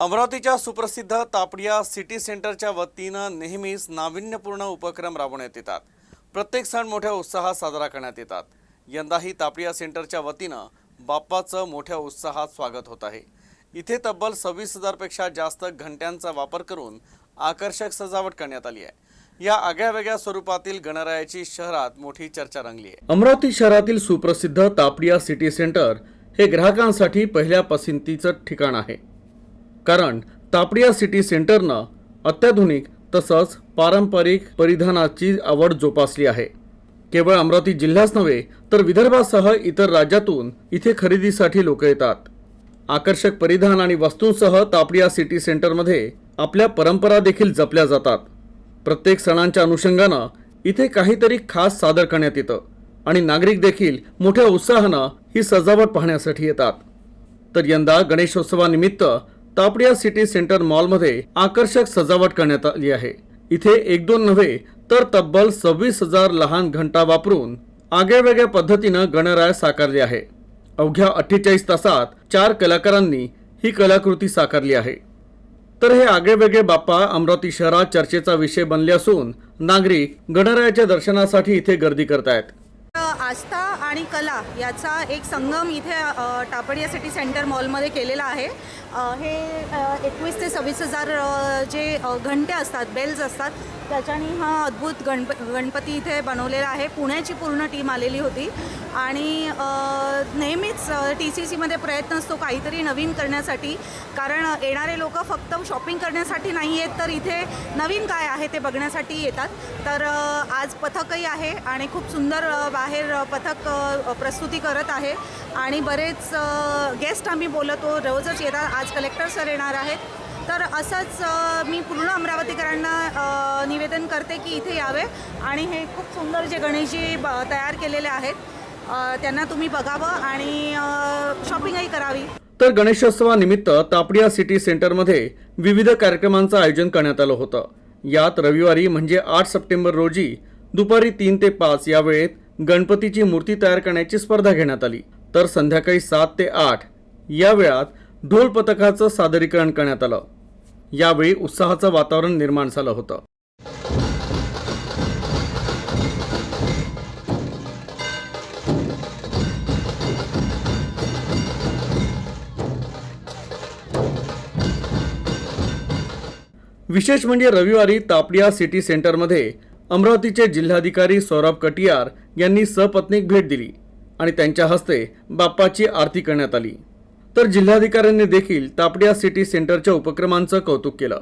अमरावतीच्या सुप्रसिद्ध तापडिया सिटी सेंटरच्या वतीनं नेहमीच नाविन्यपूर्ण उपक्रम राबवण्यात येतात. प्रत्येक सण मोठ्या उत्साहात साजरा करण्यात येतात. यंदाही तापडिया सेंटरच्या वतीनं बाप्पाचं मोठ्या उत्साहात स्वागत होत आहे. इथे तब्बल सव्वीस हजारपेक्षा जास्त घंट्यांचा वापर करून आकर्षक सजावट करण्यात आली आहे. या आगळ्या स्वरूपातील गणरायाची शहरात मोठी चर्चा रंगली आहे. अमरावती शहरातील सुप्रसिद्ध तापडिया सिटी सेंटर हे ग्राहकांसाठी पहिल्या पसंतीचं ठिकाण आहे. कारण तापडिया सिटी सेंटरनं अत्याधुनिक तसंच पारंपरिक परिधानाची आवड जोपासली आहे. केवळ अमरावती जिल्हाच नव्हे तर विदर्भासह इतर राज्यातून इथे खरेदीसाठी लोक येतात. आकर्षक परिधान आणि वस्तूंसह तापडिया सिटी सेंटरमध्ये आपल्या परंपरा देखील जपल्या जातात. प्रत्येक सणांच्या अनुषंगानं इथे काहीतरी खास सादर करण्यात येतं आणि नागरिक देखील मोठ्या उत्साहानं ही सजावट पाहण्यासाठी येतात. तर यंदा गणेशोत्सवानिमित्त तापडिया सिटी सेंटर मॉलमध्ये आकर्षक सजावट करण्यात आली आहे. इथे एक दोन नव्हे तर तब्बल सव्वीस हजार लहान घंटा वापरून आगळ्यावेगळ्या पद्धतीनं गणराय साकारले आहे. अवघ्या अठ्ठेचाळीस तासात चार कलाकारांनी ही कलाकृती साकारली आहे. तर हे आगळेवेगळे बाप्पा अमरावती शहरात चर्चेचा विषय बनले असून नागरिक गणरायाच्या दर्शनासाठी इथे गर्दी करतायत. आस्था आणि कला याचा एक संगम इथे टापडिया सिटी सेंटर मॉलमध्ये केलेला आहे. हे एकवीस ते सव्वीस हजार जे घंटे असतात बेल्स असतात त्याच्याने हा अद्भुत गणप गणपती इथे बनवलेला आहे. पुण्याची पूर्ण टीम आलेली होती. आणि नेहमीच टी सी सीमध्ये प्रयत्न असतो काहीतरी नवीन करण्यासाठी. कारण येणारे लोक फक्त शॉपिंग करण्यासाठी नाही आहेत तर इथे नवीन काय आहे ते बघण्यासाठी येतात. तर आज पथकही आहे आणि खूप सुंदर बाहेर पथक प्रस्तुती करत आहे. आणि बरेच गेस्ट आम्ही बोलतो रोजच येतात. आज कलेक्टर सर येणार आहेत. तर असंच मी पूर्ण अमरावतीकरांना निवेदन करते की इथे यावे. आणि हे खूप सुंदर जे गणेशजी ब- तयार केलेले आहेत त्यांना तुम्ही बघावं आणि शॉपिंगही करावी. तर गणेशोत्सवानिमित्त तापडिया सिटी सेंटरमध्ये विविध कार्यक्रमांचं आयोजन करण्यात आलं होतं. यात रविवारी म्हणजे आठ सप्टेंबर रोजी दुपारी तीन ते पाच या वेळेत गणपतीची मूर्ती तयार करण्याची स्पर्धा घेण्यात आली. तर संध्याकाळी सात ते आठ या वेळात ढोल पथकाचं सादरीकरण करण्यात आलं. यावेळी उत्साहाचं वातावरण निर्माण झालं होतं. विशेष म्हणजे रविवारी तापडिया सिटी सेंटरमध्ये अमरावतीचे जिल्हाधिकारी सौरभ कटियार यांनी सपत्नीक भेट दिली आणि त्यांच्या हस्ते बाप्पाची आरती करण्यात आली. तर जिल्हाधिकाऱ्यांनी देखील तापडिया सिटी सेंटरच्या उपक्रमांचं कौतुक केलं.